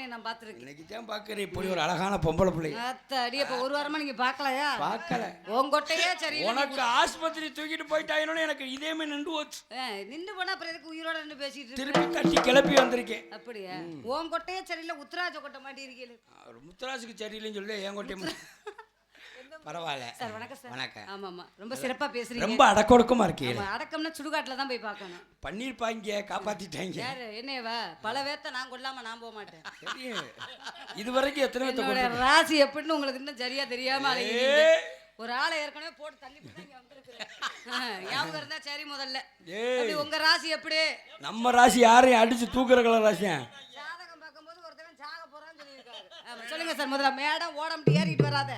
உன்னை நான் பார்த்துருக்கேன். இன்னைக்கு தான் பார்க்குறேன். இப்படி ஒரு அழகான பொம்பளை பிள்ளை அடி அப்ப ஒரு வாரமா நீங்க பார்க்கலையா? பார்க்கல. உன் கொட்டையே சரி உனக்கு ஆஸ்பத்திரி தூக்கிட்டு போயிட்டாயினு எனக்கு இதே மாதிரி நின்று போச்சு. நின்று போனா அப்புறம் எதுக்கு உயிரோட நின்று பேசிட்டு திருப்பி தட்டி கிளப்பி வந்திருக்கேன். அப்படியா? உன் கொட்டையே சரியில்லை உத்தராஜ கொட்டை மாட்டி இருக்கீங்க அவர் முத்துராசுக்கு சரியில்லைன்னு சொல்லி என் கொட்டை பரவாயில்ல. சார் வணக்கம் சார். வணக்கம். ஆமா ஆமா ரொம்ப சிறப்பா பேசுறீங்க. ரொம்ப அடக்கொடுக்கமா இருக்கீங்க அடக்கம்னா சுடுகாட்டுல தான் போய் பார்க்கணும். பண்ணிருப்பாங்க காப்பாத்திட்டாங்க யாரு? என்னையவா பல வேத்த நான் கொல்லாம நான் போக மாட்டேன். தெரியும். இது வரைக்கும் எத்தனை பேர்த்த ராசி எப்படின்னு உங்களுக்கு இன்னும் சரியா தெரியாம. ஒரு ஆளை ஏற்கனவே போட்டு தள்ளி ஞாபகம் இருந்தா சரி முதல்ல. உங்க ராசி எப்படி? நம்ம ராசி யாரையும் அடிச்சு தூக்குற கலர் ராசியா? ஜாதகம் பார்க்கும்போது ஒருத்தவன் சாக போறான்னு சொல்லியிருக்காரு. சொல்லுங்க சார் முதல்ல மேடம் ஓடம்ட்டு ஏறிட்டு வராத.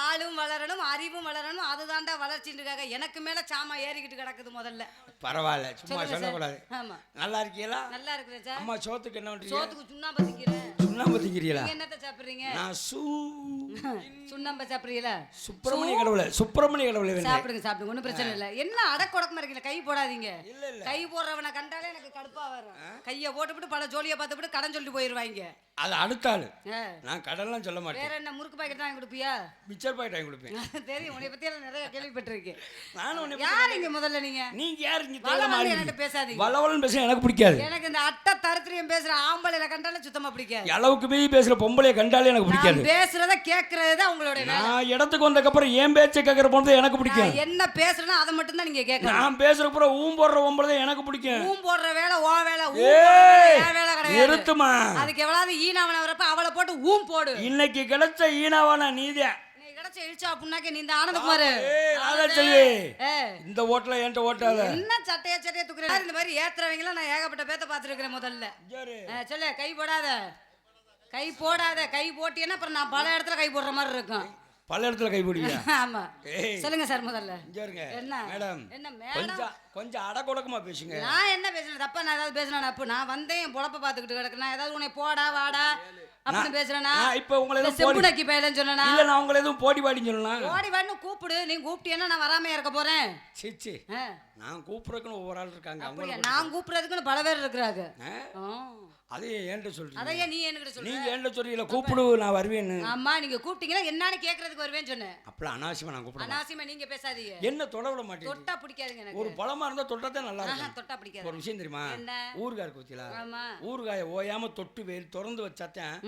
ஆளும் வளரணும் அறிவும் வளரணும். அதுதான்டா வளர்ச்சின்னுக்காக எனக்கு மேல சாமா ஏறிக்கிட்டு கிடக்குது முதல்ல. பரவாயில்ல. சும்மா சொல்லக்கூடாது. ஆமா. நல்லா இருக்கீங்களா? நல்லா இருக்குதா சார். அம்மா சோத்துக்கு என்ன சோத்துக்கு சுண்ணாம்பு திங்கிறேன் சுண்ணாம்பு திங்கிறீங்களா என்னத்த சாப்பிடுறீங்க? நான் சூ சுண்ணாம்பு சாப்பிடுறீங்களா? சுப்பிரமணிய கடவுள சுப்பிரமணிய கடவுள சாப்பிடுங்க சாப்பிடுங்க. ஒன்றும் பிரச்சனை இல்லை. என்ன அடக்கொடக்கமா இருக்கீங்க கை போடாதீங்க. கை போடுறவனை கண்டாலே எனக்கு கடுப்பா வரும். கையை போட்டுவிட்டு பல ஜோலியை பார்த்துவிட்டு கடன் சொல்லிட்டு போயிடுவாங்க அது அடுத்த ஆளு. நான் கடன்லாம் சொல்ல மாட்டேன். வேற என்ன முறுக்கு பாக்கெட் வாங்கி கொடுப்பியா? மிச்சர் பாக்கெட் வாங்கி கொடுப்பேன். தெரியும் உன்னை பத்தி எல்லாம் நிறைய கேள்விப்பட்டிருக்கேன். நானும் உன்னை யார் இங்க முதல்ல நீங்க? நீங்க யாரு இங்க வள தேவை வந்து என்கிட்ட பேசாதீங்க. வளவலன்னு பேச எனக்கு பிடிக்காது. எனக்கு இந்த அட்டை தருத்திரியம் பேசுற ஆம்பளைல கண்டாலே சுத்தமா பிடிக்காது. அளவுக்கு மீறி பேசுற பொம்பளைய கண்டாலே எனக்கு பிடிக்காது. பேசுறத கேட்கறது தான் உங்களுடைய. நான் இடத்துக்கு வந்ததுக்கப்புறம் ஏன் பேச்சை கேட்கற பொண்ணு எனக்கு பிடிக்கும் என்ன பேசுறேனோ அதை மட்டும் தான் நீங்க கேட்கணும். நான் பேசுற அப்புறம் ஊம் போடுற பொம்பளை எனக்கு பிடிக்கும். ஊம் போடுற வேலை ஓ வேலை என் வேலை கிடையாது. நிறுத்துமா? அதுக்கு எவ்வளவு ஈனாவன வரப்ப அவளை போட்டு ஊம் போடு. இன்னைக்கு கிடைச்ச ஈனாவான நீதான் கிடைச்ச இழிச்சா புண்ணாக்க நீ இந்த ஆனந்தகுமார். ஏ. இந்த ஓட்டல என்கிட்ட ஓட்டாத. என்ன சட்டையா சட்டையா தூக்குறேன் இந்த மாதிரி ஏத்துறவங்கள நான் ஏகப்பட்ட பேத்த பார்த்துருக்கிறேன் முதல்ல. சொல்லு கை போடாத. கை போடாத. கை போட்டியன்னா அப்புறம் நான் பல இடத்துல கை போடுற மாதிரி இருக்கும். பல இடத்துல கை பிடிக்கியா ஆமா. சொல்லுங்க சார் முதல்ல. என்ன? மேடம். என்ன மேடம்? கொஞ்சம் அடக்கொடக்கமா பேசுங்க. நான் என்ன பேசுறேன் தப்பா நான் ஏதாவது பேசுறேன் அப்ப நான் வந்தேன் என் பொழப்ப பாத்துக்கிட்டு கிடக்கு நான் ஏதாவது உன்னை போடா வாடா. அப்படின்னு பேசுறேனா? இப்ப உங்களை போடி செம்புனக்கி பையலன்னு சொன்னா இல்ல நான் உங்களை எதுவும் போடி பாடின்னு சொல்லலாம் ஓடி வான்னு கூப்பிடு. நீ கூப்பிட்டியன்னா நான் வராம இருக்க போறேன். சிச்சி நான் கூப்பிடுறதுக்குன்னு ஒவ்வொரு ஆள் இருக்காங்க அவங்க நான் கூப்பிடுறதுக்குன்னு பல பேர் இருக்கிறாங்க. அதையே ஏன்ட்ட சொல்றீங்க? அதையே நீ என்கிட்ட சொல்லு நீங்க ஏன்ட்ட சொல்றீங்களா கூப்பிடு நான் வருவேன்னு. ஆமா நீங்க கூப்பிட்டீங்கன்னா என்னன்னு கேக்குறதுக்கு வருவேன்னு சொன்னேன் அப்பலாம் அனாவசியமா நான் கூப்பிடுறேன் அனாவசியமா நீங்க பேசாதீங்க. என்ன தொட விட மாட்டேங்குது தொட்டா பிடிக்காதுங்க எனக்கு. ஒரு பழமா இருந்தா தொட்டாதான் நல்லா ஆஹா, இருக்கும். தொட்டா ஒரு பிடிக்காது விஷயம் தெரியுமா? என்ன? ஊறுகாய் இருக்கு பத்தியா? ஆமா. ஊறுகாயை ஓயாம தொட்டு வெயில் திறந்து வச்சாத்தான்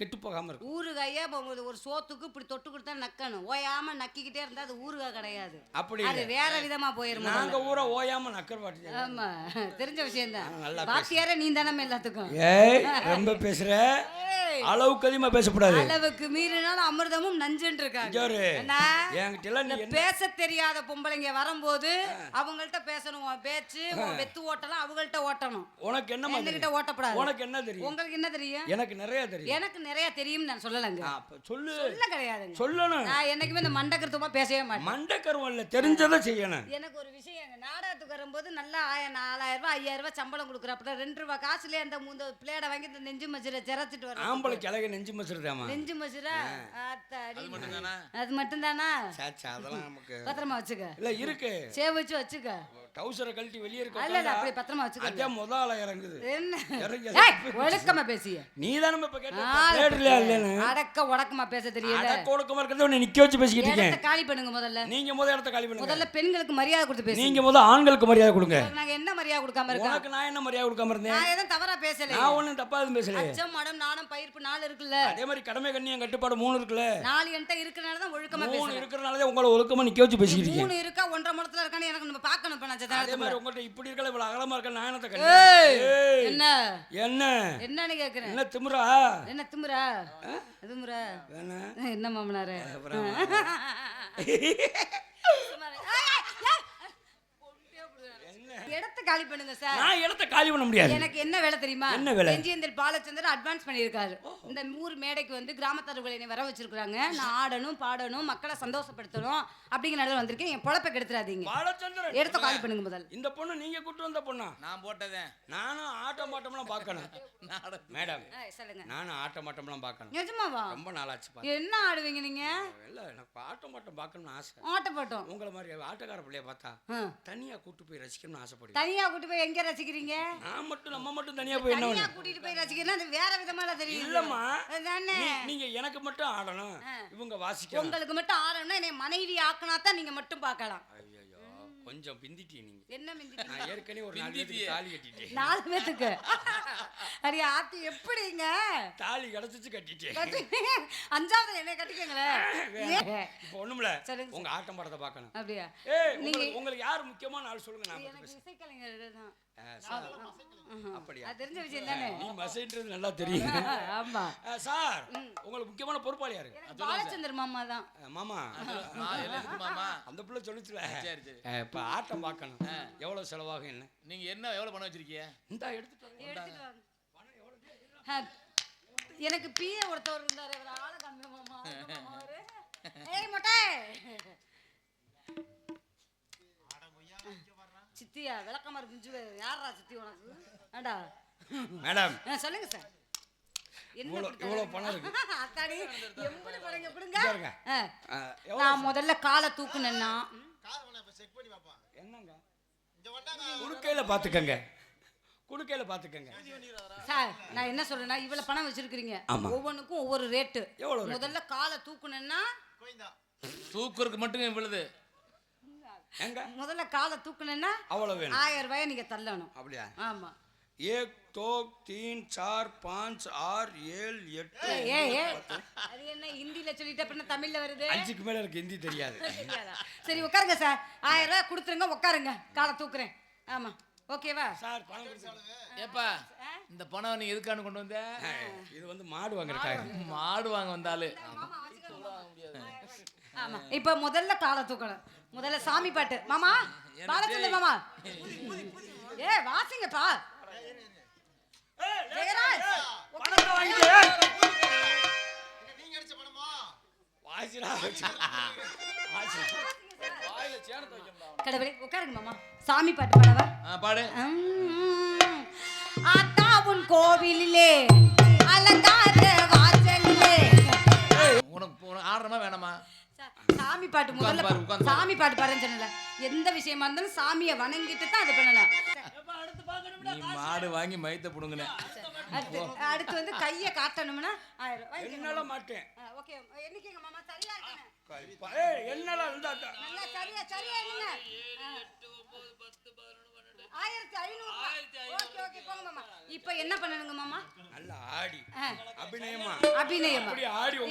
கெட்டு போகாம இருக்கும். ஊறுகாயே ஒரு ஒரு சோத்துக்கு இப்படி தொட்டு கொடுத்தா நக்கணும். ஓயாம நக்கிக்கிட்டே இருந்தா அது ஊறுகாய் கிடையாது. அப்படி அது. வேற விதமா போயிருமா நாங்க ஊரை ஓயாம நக்கர் பாட்டி ஆமா தெரிஞ்ச விஷயம் தான் நல்லா பாத்தியாரே நீ தானே எல்லாத்துக்கும். ஏய் ரொம்ப பேசுற. அளவுக்கு அதிகமா பேசக்கூடாது அளவுக்கு மீறினாலும் அமிர்தமும் நஞ்சுன்னு இருக்காங்க என்ன? என்ன? பேச தெரியாத பொம்பளைங்க வரும்போது அவங்கள்ட்ட பேசணும் பேச்சு வெத்து ஓட்டலாம் அவங்கள்ட்ட ஓட்டணும். உனக்கு என்னமா என்கிட்ட ஓட்டப்படாது. உனக்கு என்ன தெரியும்? உங்களுக்கு என்ன தெரியும்? எனக்கு நிறைய தெரியும். எனக்கு நிறைய தெரியும் நான் சொல்லலைங்க. சொல்லு. சொல்ல கிடையாதுங்க. சொல்லணும். நான் என்னைக்குமே இந்த மண்டக்கருத்துமா பேசவே மாட்டேன். மண்டக்கருவம் இல்ல தெரிஞ்சதை செய்யணும். எனக்கு ஒரு விஷயம் நாடகத்துக்கு வரும்போது நல்லா நாலாயிரம் ரூபாய் ஐயாயிரம் ரூபாய் சம்பளம் கொடுக்குறப்ப ரெண்டு ரூபாய் காசுல அந்த மூந்த பிளேடை வாங்கி இந்த நெஞ்சு மசுரை சிரச்சிட்டு வர ஆம்பளை கிழக்கு நெஞ்சு மசுறதாமா நெஞ்சு மசுரா ஆத்தாடி அது மட்டும் தானா சாச்சா அதெல்லாம் நமக்கு பத்திரமா வச்சுக்க. இல்ல இருக்கு. சேவ் வச்சு வச்சுக்க. டவுசரை கழட்டி வெளியே இல்ல இல்ல இருக்க அப்படி பத்திரமா வச்சுக்க அதான் முதல்ல இறங்குது. என்ன? ஒழுக்கமா பேசிய. நீ தானே இப்ப கேட்ட அடக்க உடக்கமா பேச தெரியல அடக்க இருக்கிறத உன்னை நிக்க வச்சு பேசிக்கிட்டு இருக்கேன். காலி பண்ணுங்க முதல்ல. நீங்க முத இடத்த காலி பண்ணுங்க. முதல்ல பெண்களுக்கு மரியாதை கொடுத்து பேசுங்க. நீங்க முத ஆண்களுக்கு மரியாதை கொடுங்க. நாங்க என்ன மரியாதை கொடுக்காம இருக்கோம்? உனக்கு நான் என்ன மரியாதை கொடுக்காம இருந்தேன்? நான் எதுவும் தவறா பேசல நான் ஒண்ணும் தப்பா எதுவும் பேசல அச்சம் மடம் நாணம் பயிர்ப்பு நாள் இருக்குல்ல. அதே மாதிரி கடமை கண்ணியம் கட்டுப்பாடு மூணு இருக்குல்ல. நாலு என்கிட்ட இருக்கனால தான் ஒழுக்கமா மூணு பேசுறேன் இருக்கிறனாலதான் உங்களை ஒழுக்கமா நிக்க வச்சு பேசிக்கிட்டு இருக்கேன். மூணு இருக்கா ஒன்றரை முடத்துல இருக்கான்னு எனக்கு நம்ம பார்க்கணும் நான் அதே சதாரத்துக்குள்ள. மாதிரி உங்கள்ட்ட இப்படி இருக்கல இவ்வளவு அகலமா இருக்க நாயனத்தை கண்டு என்ன? என்ன? என்னன்னு கேக்குறேன். என்ன என்ன திமுறா? திமுறா? என்ன? மாமனாரே? அப்புறம் இடத்த காலி பண்ணுங்க சார் நான் இடத்த காலி பண்ண முடியாது. எனக்கு என்ன வேலை தெரியுமா? என்ன வேலை? என்ஜிஎந்தில் பாலச்சந்தர் அட்வான்ஸ் பண்ணியிருக்காரு. இந்த ஊர் மேடைக்கு வந்து கிராமத்தவர்களை என்னை வர வச்சிருக்காங்க நான் ஆடணும் பாடணும் மக்களை சந்தோஷப்படுத்தணும் அப்படிங்கிற நடுவில் வந்திருக்கேன். என் பொழப்பை கெடுத்துறாதீங்க. பாலச்சந்திரன். இடத்த காலி பண்ணுங்க முதல். இந்த பொண்ணு நீங்க கூட்டு வந்த பொண்ணா? நான் போட்டதேன் நானும் ஆட்டம் பாட்டம்லாம் பார்க்கணும். மேடம் சொல்லுங்க. நானும் ஆட்டம் பாட்டம்லாம் பார்க்கணும். நிஜமாவா? ரொம்ப நாளாச்சு என்ன ஆடுவீங்க நீங்க? இல்ல எனக்கு ஆட்டம் பாட்டம் பார்க்கணும்னு ஆசை. ஆட்டப்பட்டோம். உங்களை மாதிரி ஆட்டக்கார பிள்ளைய பார்த்தா. தனியா கூட்டு போய் ரசிக்கணும்னு ஆசைப்படுவேன். தனியா கூட்டி போய் எங்க ரசிக்கிறீங்க? நான் மட்டும் நம்ம மட்டும் தனியா போய் என்ன கூட்டிட்டு போய் ரசிக்கிறேன்னா அது வேற விதமால தெரியும் இல்லம்மா. அதானே? நீ- நீங்க எனக்கு மட்டும் ஆடணும். இவங்க வாசிக்கணும் உங்களுக்கு மட்டும் ஆடணும்னா என்னை மனைவி ஆக்கினா தான் நீங்க மட்டும் பார்க்கலாம். கொஞ்சம் பிந்திட்டீ நீங்க. என்ன நான் ஏற்கனவே ஒரு நாலு பேருக்கு தாலி கட்டிட்டேன். நாலு பேத்துக்கு? அடி ஆத்தி எப்படிங்க? தாலி கிடைச்சிச்சு கட்டிட்டேன். அஞ்சாவது என்ன கட்டிக்கங்களேன் இப்போ ஒண்ணுமில்ல. உங்க ஆட்டம் படத்தை பார்க்கணும். அப்படியா. நீங்க- உங்களுக்கு யார் முக்கியமான ஆள் சொல்லுங்க நான் இசைக்கலைஞர் தான். தெரிஞ்ச விஷயம் தானே? நீ மசைன்றது நல்லா தெரியும் ஆமா. சார் உங்களுக்கு முக்கியமான பொறுப்பாளி யாரு எனக்கு பாலச்சந்தர் மாமா தான். மாமா. நான் என்ன இருக்கு மாமா? அந்த பிள்ளை சொல்லுச்சுல. சரி இப்ப ஆட்டம் பார்க்கணும். எவ்வளவு செலவாகும் என்ன? நீங்க என்ன எவ்வளவு பணம் வச்சிருக்கீங்க? இந்த எடுத்துட்டு எனக்கு பிஏ ஒருத்தவர் இருந்தாரு. அவர் ஆளை கம்மி மாமா எங்க மாமா அவரு? ஏய் மொட்டை! சித்தியா? விளக்கமாறு பிஞ்சு யாரா சித்தி உனக்கு? ஏண்டா மேடம். சொல்லுங்க சார். நான் முதல்ல காலை தூக்குனேன்னா. என்னங்க? குடுக்கையில பாத்துக்கங்க குடுக்கையில பாத்துக்கங்க சார் நான் என்ன சொல்றேன்னா இவ்வளவு பணம் வச்சிருக்கீங்க. ஒவ்வொன்றுக்கும் ஒவ்வொரு ரேட்டு? முதல்ல காலை தூக்குனேன்னா தூக்குறதுக்கு மட்டும் இவ்வளவு. எங்க? முதல்ல காலை தூக்கணும்னா அவ்வளவு வேணும். ஆயிரம் ரூபாய் நீங்கள் தள்ளணும். அப்படியா? ஆமாம் ஏக் தோக் தீன் சார் பாஞ்ச் ஆறு ஏழு எட்டு ஏ ஏ அது என்ன ஹிந்தியில சொல்லிட்டு அப்படின்னா தமிழில் வருது? அஞ்சுக்கு மேலே எனக்கு ஹிந்தி தெரியாது. சரி உட்காருங்க சார். ஆயிரம் ரூபாய் கொடுத்துருங்க உட்காருங்க. காலை தூக்குறேன். ஆமாம் ஓகேவா? சார் பணம் ஏப்பா இந்த பணம் நீ எதுக்கானு கொண்டு வந்த? இது வந்து மாடு வாங்குறதுக்காக. மாடு வாங்க வந்தாலும் ஆமா. இப்போ முதல்ல காலை தூக்கணும். முதல்ல சாமி பாட்டு. மாமா பாலச்சந்திர மாமா. ஏ வாசிங்கப்பா கடவுளே உட்காருங்க மாமா. சாமி பாட்டு பாடவா? பாடு. ஆத்தா உன் கோவிலிலே அலங்கார வாசலிலே. உனக்கு ஆடுறமா வேணாமா? சாமி பாட்டு முதல்ல. சாமி பாட்டு பாருன்னு சொன்னல எந்த விஷயமா இருந்தாலும் சாமியை வணங்கிட்டு தான் அது பண்ணணும். நீ மாடு வாங்கி மயத்தை புடுங்கின. அடுத்து வந்து கையை காட்டணும்னா. என்னால மாட்டேன். ஓகே என்னைக்குங்க மாமா? சரியா இருக்கேன்? ஏய், என்னால இருந்தா. நல்லா சரியா சரியா இருங்க. ஆயிரத்தி ஐநூறு ஓகே ஓகே போங்க மாமா. இப்போ என்ன பண்ணணுங்க மாமா? நல்லா ஆடி. அபிநயமா? அபிநயம்?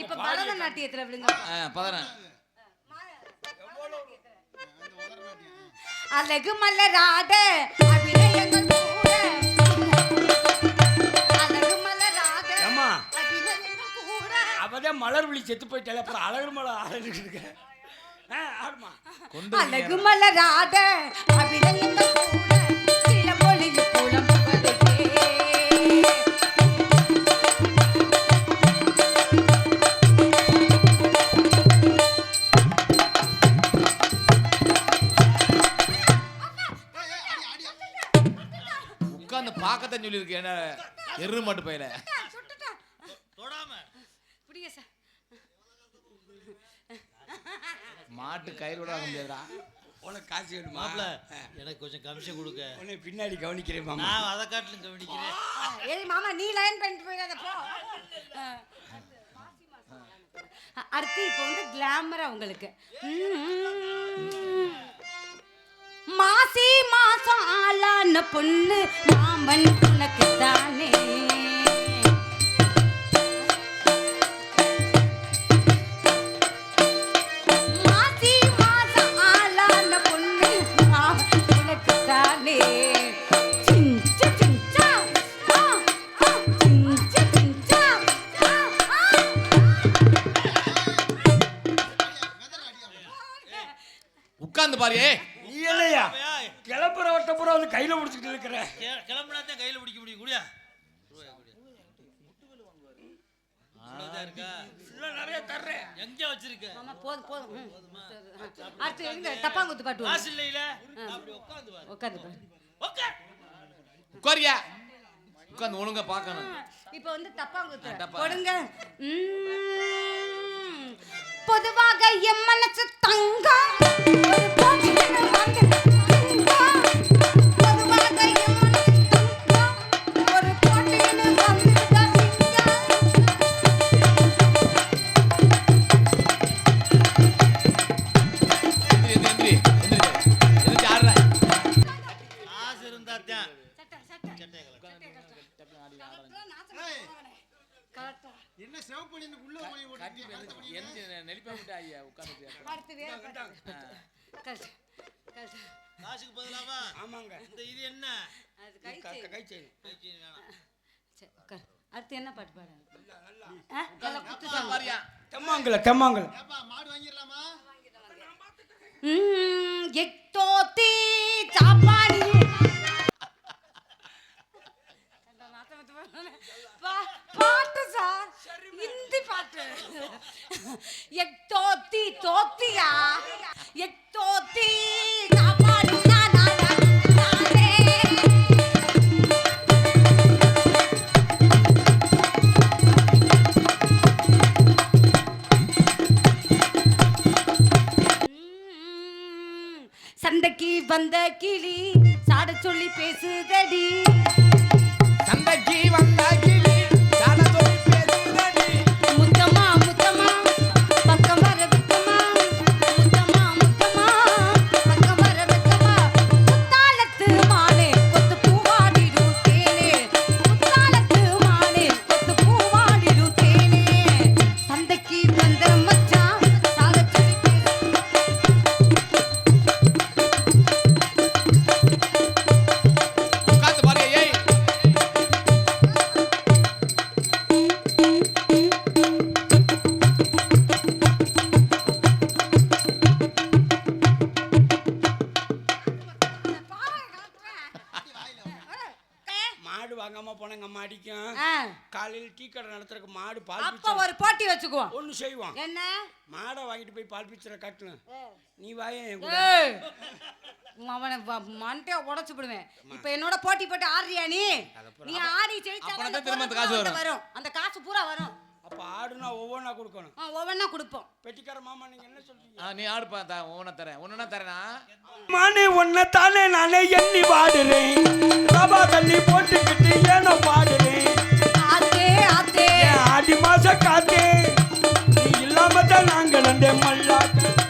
இப்ப பரதநாட்டியத்துல விடுங்க பதறேன். அழகு மலராட அபிநயங்கள் கூட. அழகு மலராட ஏம்மா? அபிநயங்கள் கூட. அவதான் மலர் விழி செத்து போயிட்டாலே அப்புறம் அழகு மலர் ஆடிட்டு இருக்க. ஆடுமா? அழகு மலராட அபிநயங்கள் கூட. சில மொழி புலம் பார்க்கத்தான் சொல்லியிருக்கேன் என்ன எரு மாட்டு பையில. புடிங்க சார். மாட்டு கயிறு ஆக முடியாதுடா. உனக்கு காசு வேணுமா? மாப்பிள ஆ. எனக்கு கொஞ்சம் கமிஷன் கொடுக்க. உன்னை பின்னாடி கவனிக்கிறேன் மாமா. நான் அதை காட்டிலும் கவனிக்கிறேன். ஏய் மாமா நீ லைன் பண்ணிட்டு போயிடாத போ. அடுத்து இப்போ வந்து கிளாமரா உங்களுக்கு. மாசி மாசம் ஆளான பொண்ணு மாமன் உனக்கு தானே? போதும் போதும். அடுத்து எங்க டப்பாங்குத்து பாட்டு காசு இல்லையில? அப்படி உட்காந்து பாரு உட்காந்து பாரு. உட்கார் உட்காரியா உட்கார்ந்து ஒழுங்கா பார்க்கணும். இப்போ வந்து டப்பாங்குத்து. போடுங்க. ம். பொதுவாக என் மனசு தங்கம். நெளிப்பா விட்டா ஐயா உட்காந்துட்டு அடுத்து வேற கழட்டு. காசுக்கு பதிலாவா? ஆமாங்க. இந்த இது என்ன? அது கை க- செயின். கை செயின் கை செயின் வேணாம். சரி, உட்காரு. அடுத்து என்ன பாட்டு பாடு? ஆ? நல்லா குத்து சாங். பாரியா. தெம்மாங்கல தெம்மாங்கல. ம், எட்டோத்தி சாப்பாடு பாட்டு சார். இந்தி பாட்டு. எட்டோத்தி தோத்தியா? எட்டோத்தி சாப்பாடு நான் வந்த கிளி சாட சொல்லி பேசுதடி. அப்ப ஒரு போட்டி வச்சுக்குவோம். ஒண்ணு செய்வான் என்ன? மாடை வாங்கிட்டு போய் பால் பிச்சரை கட்டணும் நீ உன் அவனை மண்டையை உடைச்சு விடுவேன். இப்ப என்னோட போட்டி போட்டு ஆடுறியா நீ? நீ ஆடி ஜெயிச்சா வரும். அந்த காசு பூரா வரும். அப்ப ஆடுனா ஒவ்வொன்றா கொடுக்கணும். ஒவ்வொன்னா கொடுப்போம். பெட்டிக்கார மாமா நீங்க என்ன சொல்றீங்க? நீ ஆடுப்பா தா ஒவ்வொன்றா தரேன். ஒன்றுனா தரேனா? மானே உன்னை தானே நானே எண்ணி பாடுறேன். ரவா தள்ளி போட்டுக்கிட்டு ஏனோ பாடுறேன். ஆத்தே ஆத்தே. ஆடி மாச காத்தே? நீ இல்லாம தான் நாங்கள் அந்த மல்லாக்க.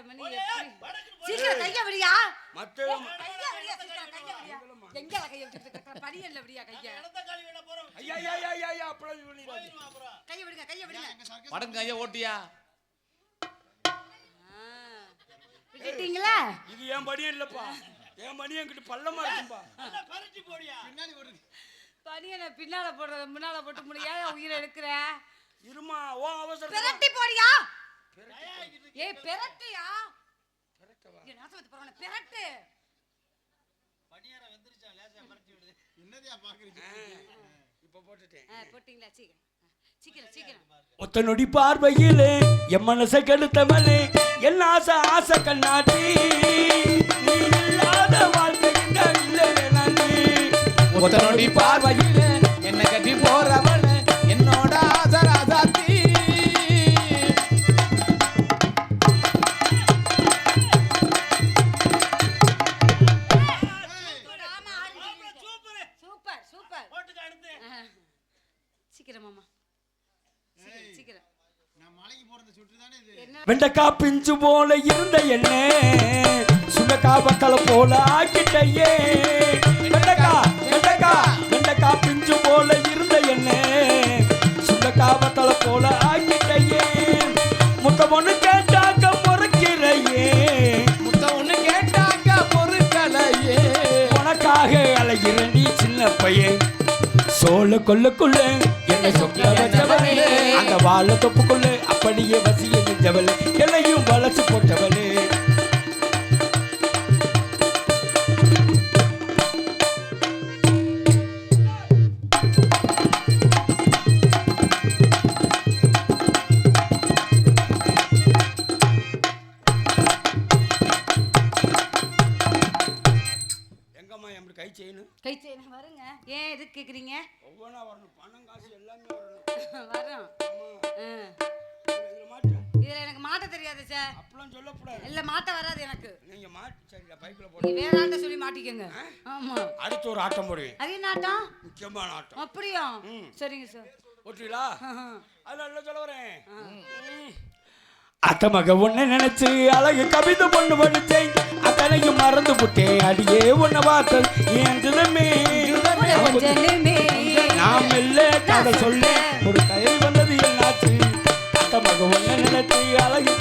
பண்ணி எப்படி? சீக்கிரம் கைய விடியா? மத்த கைய விடியா சீக்கிரம் கைய விடியா எங்க கைய விட்டு படியல்ல விடியா கைய? ஐயா ஐயா ஐயா ஐயா ஐயா அப்படி சொல்லிடாது கைய விடுங்க கைய விடுங்க. மடங்கு ஐயா ஓட்டியா? விட்டுட்டீங்களா? இது என் பனியம் இல்லப்பா. என் பனியம் கிட்ட பள்ளமா இருக்கும்பா. பனியனை பின்னால போடுறத முன்னால போட்டு முடியா உயிரை எடுக்கிற? இருமா ஓ அவசரம் பிரட்டி போடியா? ஏய் பிரட்டியா? ஏய், நாசமா போறவன பிரட்டு. பணியாரம் வெந்துருச்சா? லேசா மறைச்சு விடுது இப்ப போட்டுட்டேன். ஆ, போட்டீங்களா? சீக்கிரம். ஆ, சீக்கிரம் சீக்கிரம். ஒத்த நொடி பார்வையிலே என் மனசை கெடுத்தவளே என் ஆசை ஆசை கண்ணாடி. நீ இல்லாத வாழ்க்கை. ஒத்த நொடி பார்வையில என்ன கட்டி போறவள என்னோட ஆசராசாத்தி வெண்டைக்கா பிஞ்சு போல இருந்த என்ன. சுண்டக்கா வக்கல போல ஆக்கிட்டையே. வெண்டைக்கா வெண்டைக்கா வெண்டைக்கா பிஞ்சு போல இருந்த என்ன. சுண்டக்கா வக்கல போல ஆக்கிட்டையே. முத்த பொண்ணு கேட்டாக்க பொறுக்கிறையே. முத்த ஒண்ணு கேட்டாங்க பொருட்களையே உனக்காக அலைகிற நீ சின்ன பையன் சோழ கொல்லுக்குள்ள என்ன சொக்க வச்சவளே அந்த வாழ தொப்புக்குள்ள அப்படியே வசிய. நின்றவளே எல்லையும் வளர்ச்சி போட்டவள் மாட்டிக்கங்க ஆமா. அடுத்து ஒரு ஆட்டம் போடுவேன். அது என்ன ஆட்டம்? முக்கியமான ஆட்டம். அப்படியா. சரிங்க சார். ஓட்டுவீங்களா. அதில் எல்லாம் சொல்ல வரேன்? அத்த மக ஒண்ணு நினைச்சு அழகு கவிதை பொண்ணு படிச்சேன் அத்தனையும் மறந்து விட்டேன் அடியே உன்னை பார்த்தது என் தினமே நாம் இல்ல கதை சொல்ல ஒரு கயல் வந்தது என்னாச்சு? அத்த மக ஒண்ணு நினைச்சு அழகு